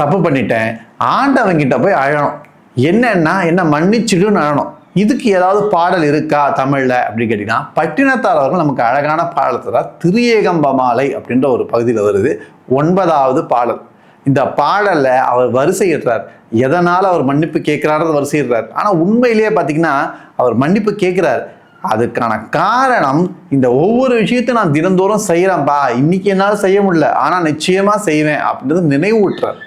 தப்பு பண்ணிட்டேன். ஆண்டவங்கிட்ட போய் அழணும். என்னன்னா என்ன மன்னிச்சிடுன்னு அழணும். இதுக்கு ஏதாவது பாடல் இருக்கா தமிழில் அப்படின்னு கேட்டிங்கன்னா பட்டினத்தாரர்கள் நமக்கு அழகான பாடல் திரியேகம்பமாலை அப்படின்ற ஒரு பகுதியில் வருது. ஒன்பதாவது பாடல். இந்த பாடலில் அவர் வரிசையிடுறார் எதனால் அவர் மன்னிப்பு கேட்குறாரு வரிசையிடுறார் ஆனால் உண்மையிலேயே பார்த்தீங்கன்னா அவர் மன்னிப்பு கேட்குறார். அதுக்கான காரணம் இந்த ஒவ்வொரு விஷயத்தையும் நான் தினந்தோறும் செய்கிறேன்ப்பா இன்னைக்கு என்னால் செய்ய முடியல. ஆனால் நிச்சயமாக செய்வேன் அப்படின்றது நினைவூட்டுறார்.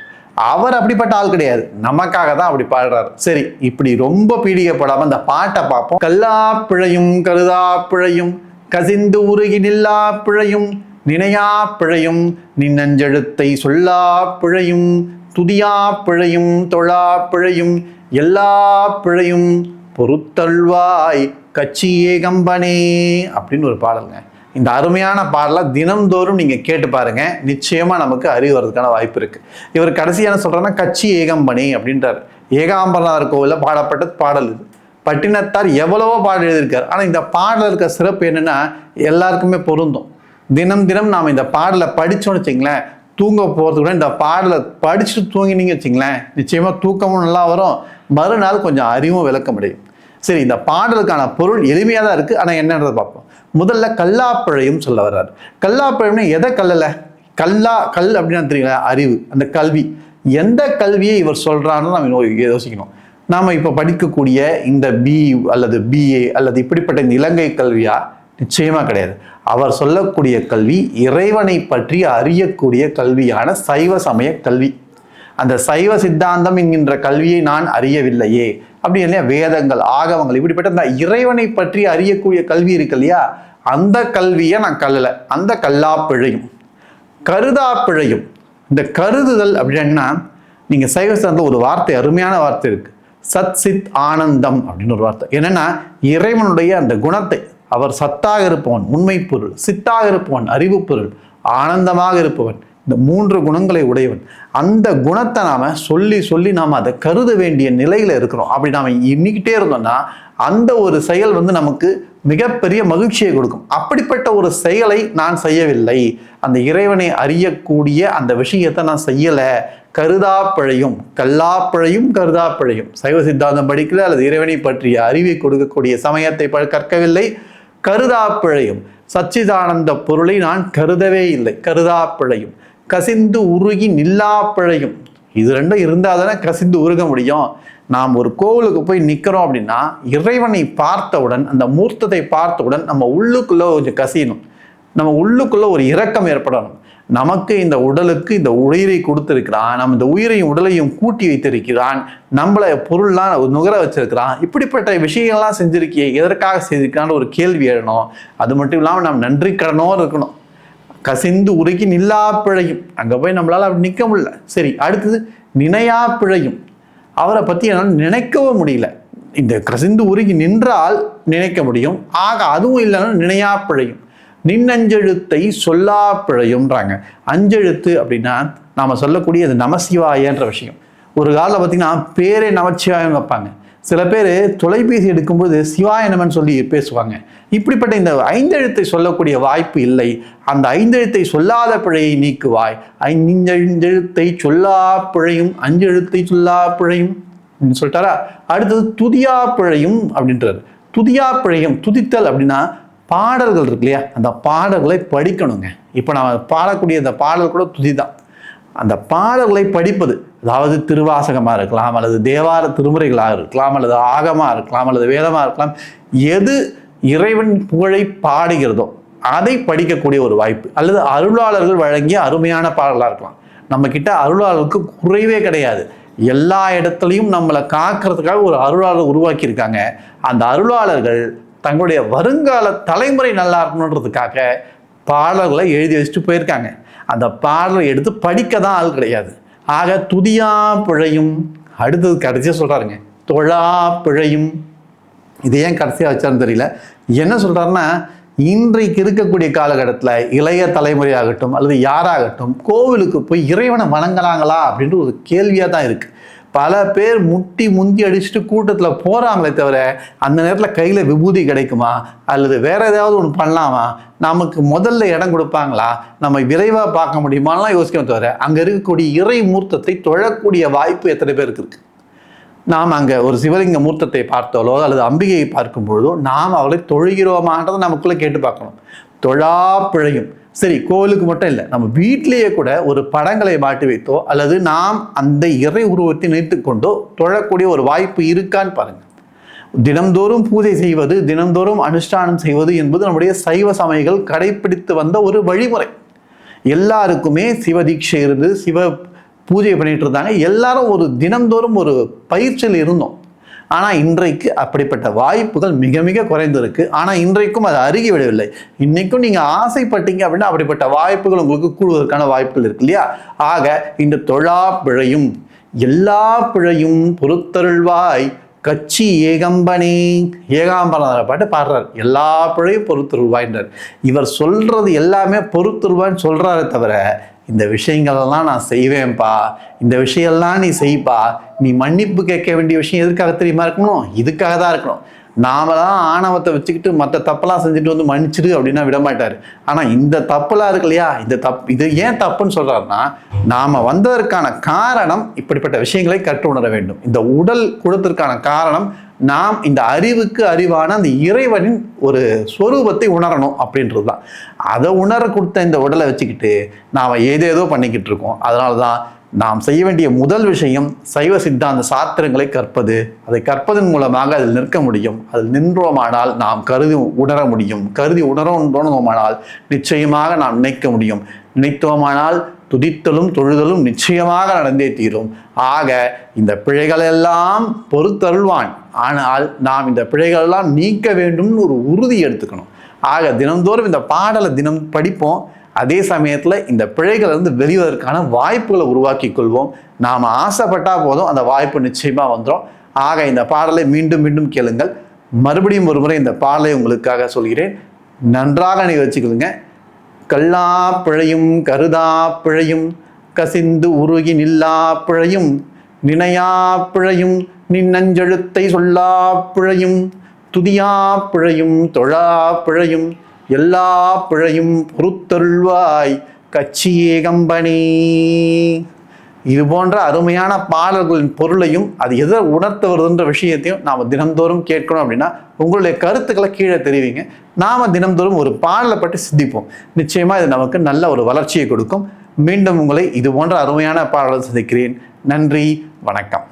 அவர் அப்படிப்பட்ட ஆள் கிடையாது. நமக்காக தான் அப்படி பாடுறாரு. சரி இப்படி ரொம்ப பீடிக்கப்படாம இந்த பாட்டை பார்ப்போம். கல்லா பிழையும் கருதா பிழையும் கசிந்து உருகி நில்லா பிழையும் நினையா பிழையும் நின்னஞ்செழுத்தை சொல்லா பிழையும் துதியா பிழையும் தொழா பிழையும் எல்லா பிழையும் பொறுத்தல்வாய் கட்சி ஏகம்பனே அப்படின்னு ஒரு பாடலுங்க. இந்த அருமையான பாடலை தினம்தோறும் நீங்கள் கேட்டு பாருங்க. நிச்சயமாக நமக்கு அறிவு வர்றதுக்கான வாய்ப்பு இருக்கு. இவர் கடைசியான சொல்றேன்னா கட்சி ஏகம்பணி அப்படின்றார். ஏகாம்பரநாதர் கோவிலில் பாடப்பட்ட பாடல் இது. பட்டினத்தார் எவ்வளவோ பாடல் எழுதியிருக்கார். ஆனால் இந்த பாடல இருக்க சிறப்பு என்னன்னா எல்லாருக்குமே பொருந்தும். தினம் தினம் நாம் இந்த பாடலை படித்தோம்னு வச்சிங்களேன் தூங்க போகிறதுக்கு கூட இந்த பாடலை படிச்சுட்டு தூங்கினீங்க வச்சிங்களேன் நிச்சயமாக தூக்கமும் நல்லா வரும். மறுநாள் கொஞ்சம் அறிவும் விளக்க முடியும் சரி இந்த பாடலுக்கான பொருள் எளிமையாக தான் இருக்குது ஆனால் என்னன்றதை பார்ப்போம். முதல்ல கல்லாப்பழையும் சொல்ல வர்றார். கல்லாப்பிழைம்னா எதை கல்லல? கல்லா கல் அப்படின்னு தெரியுங்களா? அறிவு. அந்த கல்வி. எந்த கல்வியை இவர் சொல்கிறான்னு நம்ம யோசிக்கணும். நாம் இப்போ படிக்கக்கூடிய இந்த பி அல்லது பிஏ அல்லது இப்படிப்பட்ட இந்த இலங்கை கல்வியா? நிச்சயமாக கிடையாது. அவர் சொல்லக்கூடிய கல்வி இறைவனை பற்றி அறியக்கூடிய கல்வியான சைவ சமய கல்வி. அந்த சைவ சித்தாந்தம் என்கின்ற கல்வியை நான் அறியவில்லையே. அப்படி இல்லையா? வேதங்கள் ஆகவங்கள் இப்படிப்பட்ட இந்த இறைவனை பற்றி அறியக்கூடிய கல்வி இருக்கு இல்லையா? அந்த கல்வியை நான் கல்லலை. அந்த கல்லா பிழையும் கருதா பிழையும் இந்த கருதுதல் அப்படின்னா நீங்கள் சைவ சித்தாந்தத்துல ஒரு வார்த்தை அருமையான வார்த்தை இருக்கு. சத் சித் ஆனந்தம் அப்படின்னு ஒரு வார்த்தை. என்னென்னா இறைவனுடைய அந்த குணத்தை அவர் சத்தாக இருப்பவன் உண்மை பொருள் சித்தாக இருப்பவன் அறிவு பொருள் ஆனந்தமாக இருப்பவன். இந்த மூன்று குணங்களை உடையவன். அந்த குணத்தை நாம் சொல்லி சொல்லி நாம் அதை கருத வேண்டிய நிலையில் இருக்கிறோம். அப்படி நாம் எண்ணிக்கிட்டே இருந்தோம்னா அந்த ஒரு செயல் வந்து நமக்கு மிகப்பெரிய மகிழ்ச்சியை கொடுக்கும். அப்படிப்பட்ட ஒரு செயலை நான் செய்யவில்லை. அந்த இறைவனை அறியக்கூடிய அந்த விஷயத்தை நான் செய்யலை. கருதா பிழையும் கல்லா பிழையும் கருதா பிழையும். சைவ சித்தாந்தம் படிக்கல அல்லது இறைவனை பற்றிய அறிவை கொடுக்கக்கூடிய சமயத்தை ப- கற்கவில்லை. கருதா பிழையும் சச்சிதானந்த பொருளை நான் கருதவே இல்லை. கருதா பிழையும். கசிந்து உருகி நில்லா பிழையும். இது ரெண்டும் இருந்தால் தானே கசிந்து உருக முடியும்? நாம் ஒரு கோவிலுக்கு போய் நிற்கிறோம் அப்படின்னா இறைவனை பார்த்தவுடன் அந்த மூர்த்தத்தை பார்த்தவுடன் நம்ம உள்ளுக்குள்ளே கொஞ்சம் கசியணும். நம்ம உள்ளுக்குள்ளே ஒரு இரக்கம் ஏற்படணும். நமக்கு இந்த உடலுக்கு இந்த உயிரை கொடுத்திருக்கிறான். நம்ம இந்த உயிரையும் உடலையும் கூட்டி வைத்திருக்கிறான். நம்மளை பொருள்லாம் நுகர வச்சிருக்கிறான். இப்படிப்பட்ட விஷயங்கள்லாம் செஞ்சிருக்கியே எதற்காக செய்திருக்கான்னு ஒரு கேள்வி எழணும். அது மட்டும் இல்லாமல் நாம் நன்றி கடனோடு இருக்கணும். கசிந்து உருகி நில்லா பிழையும். அங்கே போய் நம்மளால் அப்படி நிற்க முடியல. சரி அடுத்தது நினையா பிழையும். அவரை பற்றி என்னால் நினைக்கவும் முடியல. இந்த கசிந்து உருகி நின்றால் நினைக்க முடியும். ஆக அதுவும் இல்லைன்னா நினையா பிழையும். நின்னஞ்செழுத்தை சொல்லா பிழையும்ன்றாங்க. அஞ்செழுத்து அப்படின்னா நாம் சொல்லக்கூடிய அது நமசிவாயன்ற விஷயம். ஒரு காலத்தில் பார்த்தீங்கன்னா பேரே நமச்சிவாயம் வைப்பாங்க. சில பேர் தொலைபேசி எடுக்கும்போது சிவாயனமன் சொல்லி பேசுவாங்க. இப்படிப்பட்ட இந்த ஐந்தெழுத்தை சொல்லக்கூடிய வாய்ப்பு இல்லை. அந்த ஐந்தெழுத்தை சொல்லாத பிழையை நீக்குவாய். ஐந்தெழுத்தை சொல்லா பிழையும் அஞ்செழுத்தை சொல்லா பிழையும் அப்படின்னு சொல்லிட்டாரா? அடுத்தது துதியா பிழையும் அப்படின்றாரு. துதியா பிழையும் துதித்தல் அப்படின்னா பாடல்கள் இருக்கு இல்லையா? அந்த பாடல்களை படிக்கணுங்க. இப்போ நான் பாடக்கூடிய அந்த பாடல் கூட துதி தான் அந்த பாடல்களை படிப்பது அதாவது திருவாசகமாக இருக்கலாம் அல்லது தேவார திருமுறைகளாக இருக்கலாம் அல்லது ஆகமாக இருக்கலாம் அல்லது வேதமாக இருக்கலாம் எது இறைவன் புகழை பாடுகிறதோ அதை படிக்கக்கூடிய ஒரு வாய்ப்பு. அல்லது அருளாளர்கள் வழங்கிய அருமையான பாடலாக இருக்கலாம். நம்மக்கிட்ட அருளாளருக்கு குறைவே கிடையாது. எல்லா இடத்துலையும் நம்மளை காக்கிறதுக்காக ஒரு அருளாளர் உருவாக்கியிருக்காங்க. அந்த அருளாளர்கள் தங்களுடைய வருங்கால தலைமுறை நல்லா இருக்கணுன்றதுக்காக பாடல்களை எழுதி வச்சுட்டு போயிருக்காங்க. அந்த பாடலை எடுத்து படிக்க தான் ஆள் கிடையாது. ஆக துதியா பிழையும் அடுத்தது கடைசியாக சொல்கிறாருங்க தொழா பிழையும். இது ஏன் கடைசியாக வச்சாருன்னு தெரியல. என்ன சொல்கிறாருன்னா இன்றைக்கு இருக்கக்கூடிய காலகட்டத்தில் இளைய தலைமுறையாகட்டும் அல்லது யாராகட்டும் கோவிலுக்கு போய் இறைவனை வணங்கலாங்களா அப்படின்ட்டு ஒரு கேள்வியாக தான் இருக்குது பல பேர் முட்டி முந்தி அடிச்சுட்டு கூட்டத்தில் போகிறாங்களே தவிர அந்த நேரத்தில் கையில் விபூதி கிடைக்குமா? அல்லது வேற ஏதாவது ஒன்று பண்ணலாமா? நமக்கு முதல்ல இடம் கொடுப்பாங்களா? நம்ம விரைவாக பார்க்க முடியுமாலாம் யோசிக்கணும் தவிர அங்கே இருக்கக்கூடிய இறை மூர்த்தத்தை தொழக்கூடிய வாய்ப்பு எத்தனை பேருக்கு இருக்குது நாம் அங்கே ஒரு சிவலிங்க மூர்த்தத்தை பார்த்தாலோ அல்லது அம்பிகையை பார்க்கும் பொழுதோ நாம் அவளை தொழுகிறோமான்றதை நமக்குள்ளே கேட்டு பார்க்கணும். தொழா பிழையும். சரி கோவிலுக்கு மட்டும் இல்லை நம்ம வீட்டிலேயே கூட ஒரு படங்களை மாட்டி வைத்தோ அல்லது நாம் அந்த இறை உருவத்தை நினைத்து கொண்டோ தொழக்கூடிய ஒரு வாய்ப்பு இருக்கான்னு பாருங்கள் தினம்தோறும் பூஜை செய்வது தினம்தோறும் அனுஷ்டானம் செய்வது என்பது நம்முடைய சைவ சமயங்கள் கடைபிடித்து வந்த ஒரு வழிமுறை. எல்லாருக்குமே சிவ தீட்சை இருந்து சிவ பூஜை பண்ணிட்டு இருந்தாங்க. எல்லாரும் ஒரு தினம்தோறும் ஒரு பயிற்சியில் இருந்தோம். ஆனால் இன்றைக்கு அப்படிப்பட்ட வாய்ப்புகள் மிக மிக குறைந்திருக்கு. ஆனால் இன்றைக்கும் அது அருகி விடவில்லை. இன்றைக்கும் நீங்கள் ஆசைப்பட்டீங்க அப்படின்னா அப்படிப்பட்ட வாய்ப்புகள் உங்களுக்கு கூடுவதற்கான வாய்ப்புகள் இருக்கு இல்லையா? ஆக இந்த தொழா பிழையும் எல்லா பிழையும் பொறுத்தருள்வாய். கட்சி ஏகம்பனே. ஏகாம்பரனார பாட்டு பாடுறார். எல்லா பிழையும் பொறுத்துருவாயின்றார் இவர் சொல்றது எல்லாமே பொறுத்துருவான்னு சொல்றாரே தவிர இந்த விஷயங்களெல்லாம் நான் செய்வேன்ப்பா. இந்த விஷயம்லாம் நீ செய்ப்பா. நீ மன்னிப்பு கேட்க வேண்டிய விஷயம் எதுக்காக தெரியுமா இருக்கணும்? இதுக்காக தான் இருக்கணும். நாம தான் ஆணவத்தை வச்சுக்கிட்டு மற்ற தப்பெல்லாம் செஞ்சுட்டு வந்து மன்னிச்சிடு அப்படின்னா விடமாட்டார். ஆனால் இந்த தப்புலாம் இருக்கு இல்லையா? இந்த தப்பு இது ஏன் தப்புன்னு சொல்கிறாருன்னா நாம் வந்ததற்கான காரணம் இப்படிப்பட்ட விஷயங்களை கற்று உணர வேண்டும். இந்த உடல் கொடுத்ததற்கான காரணம் நாம் இந்த அறிவுக்கு அறிவான அந்த இறைவனின் ஒரு ஸ்வரூபத்தை உணரணும் அப்படின்றது தான் அதை உணர கொடுத்த இந்த உடலை வச்சுக்கிட்டு நாம் ஏதேதோ பண்ணிக்கிட்டு இருக்கோம். அதனால தான் நாம் செய்ய வேண்டிய முதல் விஷயம் சைவ சித்தாந்த சாத்திரங்களை கற்பது. அதை கற்பதன் மூலமாக அதில் நிற்க முடியும். அதில் நின்றோமானால் நாம் கருதி உணர முடியும். கருதி உணரோமானால் நிச்சயமாக நாம் நினைக்க முடியும். நினைத்தோமானால் துதித்தலும் தொழுதலும் நிச்சயமாக நடந்தே தீரும். ஆக இந்த பிழைகளெல்லாம் பொறுத்தருள்வான். ஆனால் நாம் இந்த பிழைகளெல்லாம் நீக்க வேண்டும்னு ஒரு உறுதி எடுத்துக்கணும். ஆக தினந்தோறும் இந்த பாடலை தினம் படிப்போம். அதே சமயத்தில் இந்த பிழைகளிலிருந்து இருந்து வெளிவதற்கான வாய்ப்புகளை உருவாக்கி கொள்வோம். நாம் ஆசைப்பட்டால் போதும் அந்த வாய்ப்பு நிச்சயமாக வந்துடும் ஆக இந்த பாடலை மீண்டும் மீண்டும் கேளுங்கள். மறுபடியும் ஒரு முறை இந்த பாடலை உங்களுக்காக சொல்கிறேன். நன்றாக நீ வச்சுக்கொள்ளுங்க. கல்லா பிழையும் கருதா பிழையும் கசிந்து உருகி நில்லா பிழையும் நினையா பிழையும் நின்னஞ்செழுத்தை சொல்லா பிழையும் துதியா பிழையும் தொழா பிழையும் எல்லா பிழையும் பொறுத்தருள்வாய் கட்சியே கம்பனே இது போன்ற அருமையான பாடல்களின் பொருளையும் அது எதை உணர்த்த வருதுன்ற விஷயத்தையும் நாம் தினந்தோறும் கேட்கணும் அப்படின்னா உங்களுடைய கருத்துக்களை கீழே தெரிவிங்க. நாம் தினந்தோறும் ஒரு பாடலை பற்றி சிந்திப்போம். நிச்சயமாக இது நமக்கு நல்ல ஒரு வளர்ச்சியை கொடுக்கும். மீண்டும் உங்களை இது போன்ற அருமையான பாடலை சந்திக்கிறேன். நன்றி வணக்கம்.